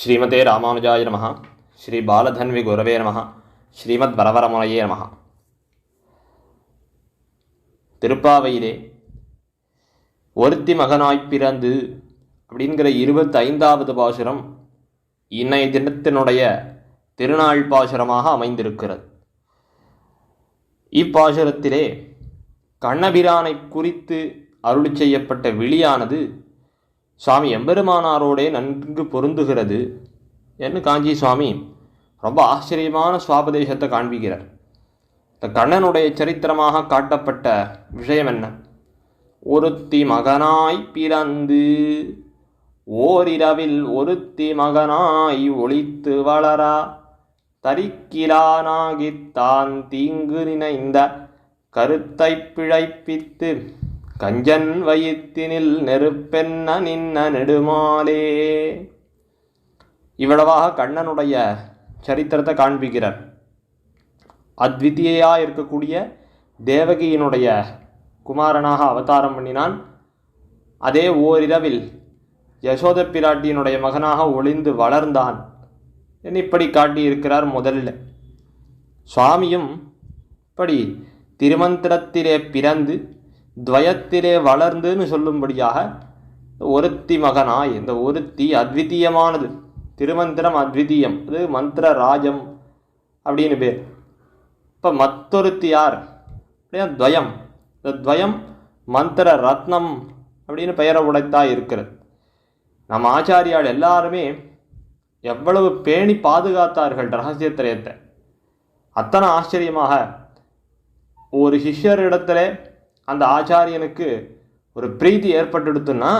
ஸ்ரீமதே ராமானுஜாய நம ஸ்ரீ பாலதன்வி குரவே நம ஸ்ரீமத் வரவரமுனையே நம. திருப்பாவையிலே ஒருத்தி மகனாய் பிறந்து அப்படிங்கிற இருபத்தி ஐந்தாவது பாசுரம் இன்னைய தினத்தினுடைய திருநாள் பாசுரமாக அமைந்திருக்கிறது. இப்பாசுரத்திலே கண்ணபிரானை குறித்து அருள் செய்யப்பட்ட விழியானது சுவாமி எம்பெருமானாரோடே நன்கு பொருந்துகிறது என்று காஞ்சி சுவாமி ரொம்ப ஆச்சரியமான சுவாபதேசத்தை காண்பிக்கிறார். இந்த கண்ணனுடைய சரித்திரமாக காட்டப்பட்ட விஷயம் என்ன? ஒருத்தி மகனாய் பிறந்து ஓரிரவில் ஒருத்தி மகனாய் ஒளித்து வளரா தரிக்கிலானாகித்தான் தீங்கு நினைந்த கருத்தை பிழைப்பித்து கஞ்சன் வயிற்றினில் நெருப்பென்ன நின்ன நெடுமாலே இவ்வளவாக கண்ணனுடைய சரித்திரத்தை காண்பிக்கிறார். அத்விதீயா இருக்கக்கூடிய தேவகியினுடைய குமாரனாக அவதாரம் பண்ணினான். அதே ஓரிரவில் யசோத பிராட்டியினுடைய மகனாக ஒளிந்து வளர்ந்தான். என் இப்படி காட்டியிருக்கிறார் முதல்ல. சுவாமியும் இப்படி திருமந்திரத்திலே பிறந்து துவயத்திலே வளர்ந்துன்னு சொல்லும்படியாக ஒருத்தி மகனாய் இந்த ஒருத்தி அத்விதீயமானது. திருமந்திரம் அத்விதீயம் அது மந்திர ராஜம் அப்படின்னு பேர். இப்போ மத்தொருத்தி யார்? அப்படின்னா துவயம். இந்த துவயம் மந்திர ரத்னம் அப்படின்னு பெயரை உடைத்தா இருக்கிறது. நம்ம ஆச்சாரியால் எல்லாருமே எவ்வளவு பேணி பாதுகாத்தார்கள் ரகசியத்திரயத்தை அத்தனை ஆச்சரியமாக ஒரு சிஷ்யரிடத்துல அந்த ஆச்சாரியனுக்கு ஒரு பிரீத்தி ஏற்பட்டுடுத்துன்னா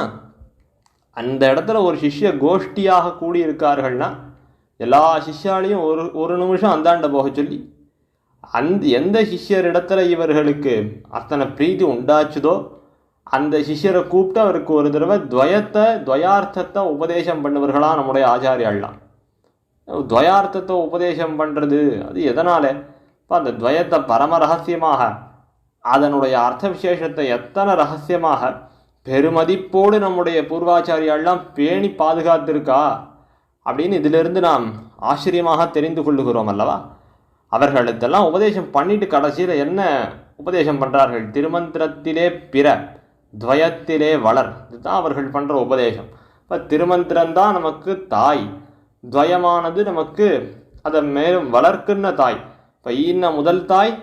அந்த இடத்துல ஒரு சிஷ்ய கோஷ்டியாக கூடியிருக்கார்கள்னா எல்லா சிஷ்யாலையும் ஒரு ஒரு நிமிஷம் அந்தாண்ட போக சொல்லி அந்த எந்த சிஷ்யரிடத்துல இவர்களுக்கு அத்தனை பிரீதி உண்டாச்சுதோ அந்த சிஷ்யரை கூப்பிட்டு அவருக்கு ஒரு தடவை துவயத்தை துவயார்த்தத்தை உபதேசம் பண்ணுவர்களா நம்முடைய ஆச்சாரியாள்லாம். துவயார்த்தத்தை உபதேசம் பண்ணுறது அது எதனால்? இப்போ அந்த துவயத்தை பரம ரகசியமாக அதனுடைய அர்த்த விசேஷத்தை எத்தனை ரகசியமாக பெருமதிப்போடு நம்முடைய பூர்வாச்சாரியாலாம் பேணி பாதுகாத்திருக்கா அப்படின்னு இதிலிருந்து நாம் ஆச்சரியமாக தெரிந்து கொள்ளுகிறோம் அல்லவா? அவர்கள் இதெல்லாம் உபதேசம் பண்ணிட்டு கடைசியில் என்ன உபதேசம் பண்ணுறார்கள் திருமந்திரத்திலே பிற துவயத்திலே வளர். இதுதான் அவர்கள் பண்ணுற உபதேசம். இப்போ திருமந்திரம்தான் நமக்கு தாய். துவயமானது நமக்கு அதை மேலும் வளர்க்குன்ன தாய். இப்போ ஈன்ன முதல் தாய்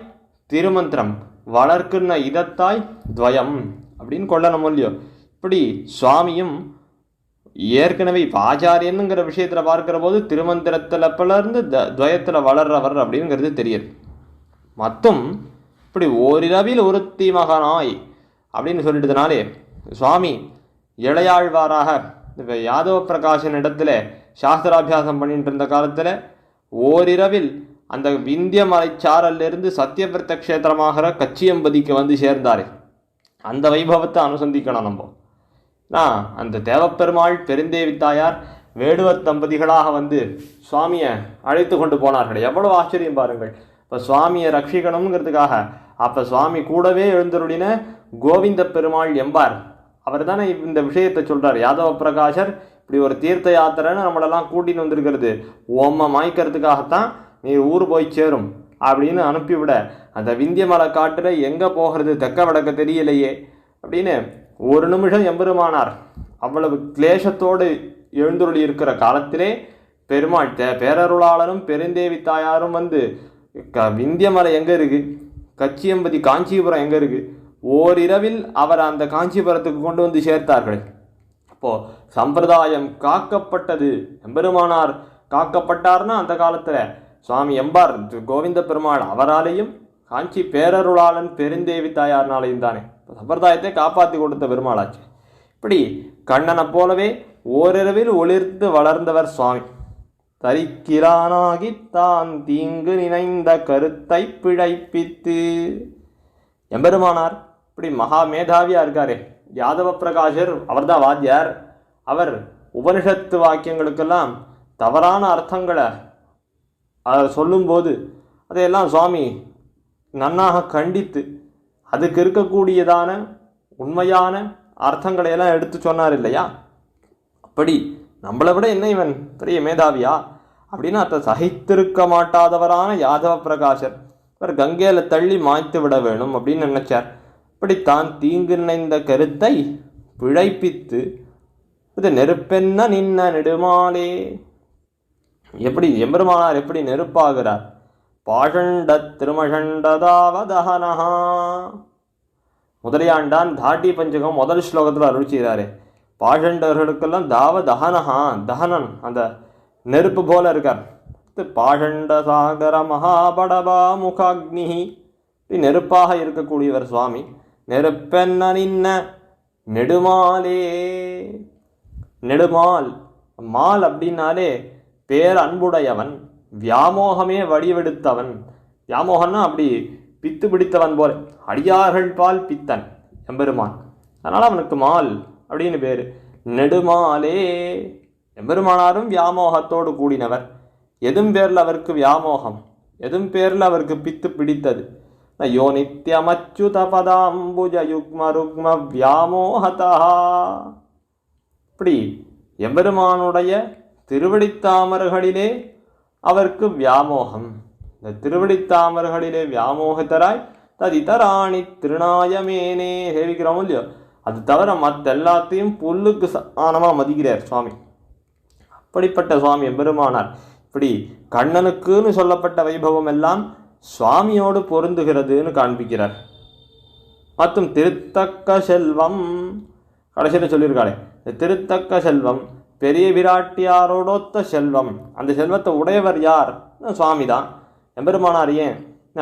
திருமந்திரம். வளர்க்குன்ன இதத்தாய் துவயம் அப்படின்னு கொள்ளணும் இல்லையோ? இப்படி சுவாமியும் ஏற்கனவே இப்போ ஆச்சாரியனுங்கிற விஷயத்தில் பார்க்குற போது திருமந்திரத்தில் பிளர்ந்து த துவயத்தில் வளர்றவர் அப்படிங்கிறது தெரியுது. மொத்தம் இப்படி ஓரிரவில் ஒருத்தி மகனாய் அப்படின்னு சொல்லிட்டதுனாலே சுவாமி இளையாழ்வாராக இப்போ யாதவ பிரகாஷன் இடத்துல சாஸ்திராபியாசம் பண்ணிட்டு இருந்த காலத்தில் ஓரிரவில் அந்த விந்திய மலைச்சாரலிருந்து சத்தியபிரத்த க்ஷேத்திரமாகிற கச்சியம்பதிக்கு வந்து சேர்ந்தார். அந்த வைபவத்தை அனுசந்திக்கணும் நம்ம. நான் அந்த தேவப்பெருமாள் பெருந்தேவி தாயார் வேடுவர் தம்பதிகளாக வந்து சுவாமியை அழைத்து கொண்டு போனார்கள். எவ்வளோ ஆச்சரியம் பாருங்கள். இப்போ சுவாமியை ரட்சிக்கணுங்கிறதுக்காக அப்போ சுவாமி கூடவே எழுந்தருளின கோவிந்த பெருமாள் எம்பார் அவர் தானே இந்த விஷயத்தை சொல்கிறார் யாதவ பிரகாஷர் இப்படி ஒரு தீர்த்த யாத்திரைன்னு நம்மளெல்லாம் கூட்டின்னு வந்திருக்கிறது. ஓம மாய்க்கிறதுக்காகத்தான் நீ ஊர் போய் சேரும் அப்படின்னு அனுப்பிவிட அந்த விந்திய மலை காட்டில் எங்கே போகிறது தெக்க வடக்க தெரியலையே அப்படின்னு ஒரு நிமிஷம் எம்பெருமானார் அவ்வளவு கிளேசத்தோடு எழுந்துருளி இருக்கிற காலத்திலே பெருமாள் தே பேரருளாளரும் பெருந்தேவி தாயாரும் வந்து க விந்தியமலை எங்கே இருக்குது கச்சியம்பதி காஞ்சிபுரம் எங்கே இருக்குது ஓரிரவில் அவர் அந்த காஞ்சிபுரத்துக்கு கொண்டு வந்து சேர்த்தார்கள். அப்போது சம்பிரதாயம் காக்கப்பட்டது. எம்பெருமானார் காக்கப்பட்டார்னா அந்த காலத்தில் சுவாமி எம்பார் கோவிந்த பெருமாள் அவராலையும் காஞ்சி பேரருளாளன் பெருந்தேவி தாயார்னாலையும் தானே. சம்பிரதாயத்தை காப்பாற்றி கொடுத்த பெருமாளாச்சு. இப்படி கண்ணனை போலவே ஓரிரவில் ஒளிர்ந்து வளர்ந்தவர் சுவாமி. தரிக்கிறானாகி தான் தீங்கு நினைந்த கருத்தை பிழைப்பித்து. எம்பெருமானார் இப்படி மகா மேதாவியாக இருக்காரே. யாதவ பிரகாஷர் அவர்தான் வாத்தியார். அவர் உபனிஷத்து வாக்கியங்களுக்கெல்லாம் தவறான அர்த்தங்களை அதை சொல்லும்போது அதையெல்லாம் சுவாமி நன்னாக கண்டித்து அதுக்கு இருக்கக்கூடியதான உண்மையான அர்த்தங்களை எல்லாம் எடுத்து சொன்னார் இல்லையா? அப்படி நம்மளை விட என்ன இவன்? பெரிய மேதாவியா? அப்படின்னு அதை சகித்திருக்க மாட்டாதவரான யாதவ பிரகாஷர் இவர் கங்கையில் தள்ளி மாய்த்து விட வேணும் அப்படின்னு நினைச்சார். இப்படித்தான் தீங்கு நினைந்த கருத்தை பிழைப்பித்து இது நெருப்பென்ன நின்ன நெடுமாலே எப்படி எம்பெருமானார் எப்படி நெருப்பாகிறார்? பாஷண்ட திருமஷண்டதாவதஹனஹா. முதலியாண்டான் தாட்டி பஞ்சகம் முதல் ஸ்லோகத்தில் அருள் செய்கிறாரு. பாஷண்டவர்களுக்கெல்லாம் தாவ தஹனஹா தஹனன் அந்த நெருப்பு போல இருக்கார். இது பாஷண்ட சாகர மகாபடபா முகாக்னி. நெருப்பாக இருக்கக்கூடியவர் சுவாமி நெருப்பென்ன நின்ன நெடுமாலே. நெடுமால் மால் அப்படின்னாலே பேர் அன்புடையவன் வியாமோகமே வடிவெடுத்தவன். வியாமோகன்னா அப்படி பித்து பிடித்தவன் போல அடியார்கள் பால் பித்தன் எம்பெருமான். அதனால் அவனுக்கு மால் அப்படின்னு பேர். நெடுமாலே எம்பெருமானாரும் வியாமோகத்தோடு கூடினவர். எதும் பேரில் அவருக்கு வியாமோகம் எதும் பேரில் அவருக்கு பித்து பிடித்தது? யோ நித்யமச்சுத பதாம்புஜ யுக்ம ருக்ம வியாமோகதா. இப்படி எம்பெருமானுடைய திருவடித்தாமர்களிலே அவருக்கு வியாமோகம். இந்த திருவடித்தாமர்களிலே வியாமோகத்தராய் ததிதராணி திருநாயமேனே சேவிக்கிறோம் இல்லையோ? அது தவிர மற்ற எல்லாத்தையும் புல்லுக்கு சமானமாக மதிக்கிறார் சுவாமி. அப்படிப்பட்ட சுவாமி எம்பெருமானார். இப்படி கண்ணனுக்குன்னு சொல்லப்பட்ட வைபவம் எல்லாம் சுவாமியோடு பொருந்துகிறதுன்னு காண்பிக்கிறார். மற்றும் திருத்தக்க செல்வம் கடைசியில் சொல்லியிருக்காளே இந்த திருத்தக்க செல்வம் பெரிய விராட்டியாரோடொத்த செல்வம். அந்த செல்வத்தை உடையவர் யார்? சுவாமி தான் எம்பெருமானார் ஏன்?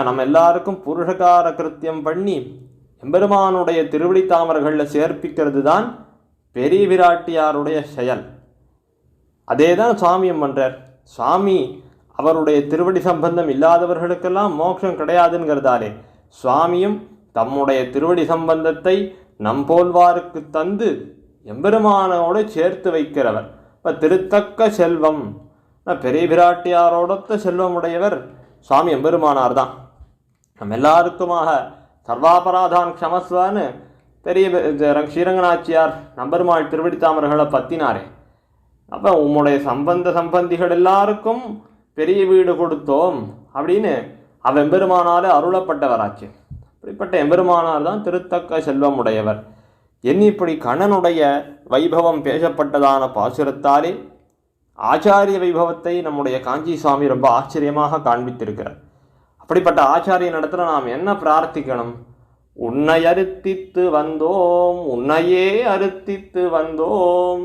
நம்ம எல்லாருக்கும் புருஷகார கிருத்தியம் பண்ணி எம்பெருமானுடைய திருவடி தாமர்களில் சேர்ப்பிக்கிறது தான் பெரிய விராட்டியாருடைய செயல். அதே தான் சுவாமியும் பண்ணுறார் சுவாமி அவருடைய திருவடி சம்பந்தம் இல்லாதவர்களுக்கெல்லாம் மோட்சம் கிடையாதுங்கிறதாலே சுவாமியும் தம்முடைய திருவடி சம்பந்தத்தை நம்போல்வாருக்கு தந்து எம்பெருமானோடு சேர்த்து வைக்கிறவர். இப்போ திருத்தக்க செல்வம். பெரிய பிராட்டியாரோடத்த செல்வம் உடையவர் சுவாமி எம்பெருமானார் தான் நம்ம எல்லாருக்குமாக சர்வாபராதான் க்ஷமஸ்வான்னு பெரிய ஸ்ரீரங்கநாச்சியார் நம்பெருமாள் திருவடி தாமர்களை பத்தினாரே. அப்போ உம்முடைய சம்பந்த சம்பந்திகள் எல்லாருக்கும் பெரிய வீடு கொடுத்தோம் அப்படின்னு அவ எம்பெருமானாலே அருளப்பட்டவராச்சு. இப்படிப்பட்ட எம்பெருமானார் தான் திருத்தக்க செல்வம் உடையவர் என் இப்படி கண்ணனுடைய வைபவம் பேசப்பட்டதான பாசுரத்தாலே ஆச்சாரிய வைபவத்தை நம்முடைய காஞ்சி சுவாமி ரொம்ப ஆச்சரியமாக காண்பித்திருக்கிறார். அப்படிப்பட்ட ஆச்சாரிய நடத்துல நாம் என்ன பிரார்த்திக்கணும்? உன்னை அறுத்தித்து வந்தோம் உன்னையே அறுத்தித்து வந்தோம்.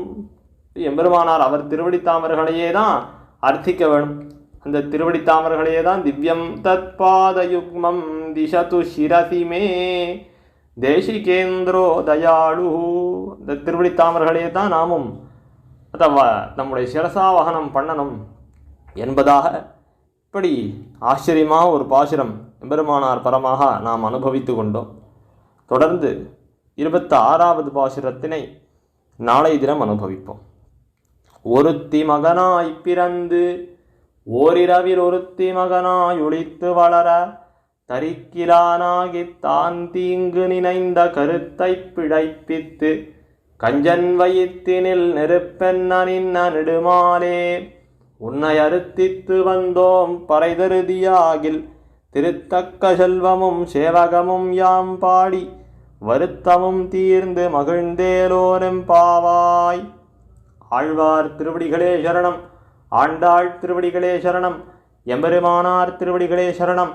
எம்பெருமானார் அவர் திருவடி தாமர்களையே தான் அர்த்திக்க வேணும். அந்த திருவடி தாமர்களையே தான் திவ்யம் தத்பாத யுக்மம் திசது சிரசிமே. தேசிகேந்திரோ தயாளு. இந்த திருவடி தான் நாமும். அத்தவா நம்முடைய சிரசாவகனம் பண்ணணும் என்பதாக இப்படி ஆச்சரியமாக ஒரு பாசுரம் எம்பெருமானார் பரமாக நாம் அனுபவித்து கொண்டோம். தொடர்ந்து இருபத்தி ஆறாவது பாசுரத்தினை நாளை தினம் அனுபவிப்போம். ஒருத்தி மகனாய் பிறந்து ஓரிரவில் ஒருத்தி மகனாய் ஒழித்து வளர தரிக்கிலானாகி தான் தீங்கு நினைந்த கருத்தை பிழைப்பித்து கஞ்சன் வயிற்றினில் நெருப்பென்ன நின்ன நெடுமாலே உன்னை அறுத்தித்து வந்தோம் பறைதருதியாகில் திருத்தக்க செல்வமும் சேவகமும் யாம் பாடி வருத்தமும் தீர்ந்து மகிழ்ந்தேலோரும் பாவாய். ஆழ்வார் திருவடிகளே சரணம் ஆண்டாள் திருவடிகளே சரணம் எம்பெருமானார் திருவடிகளே சரணம்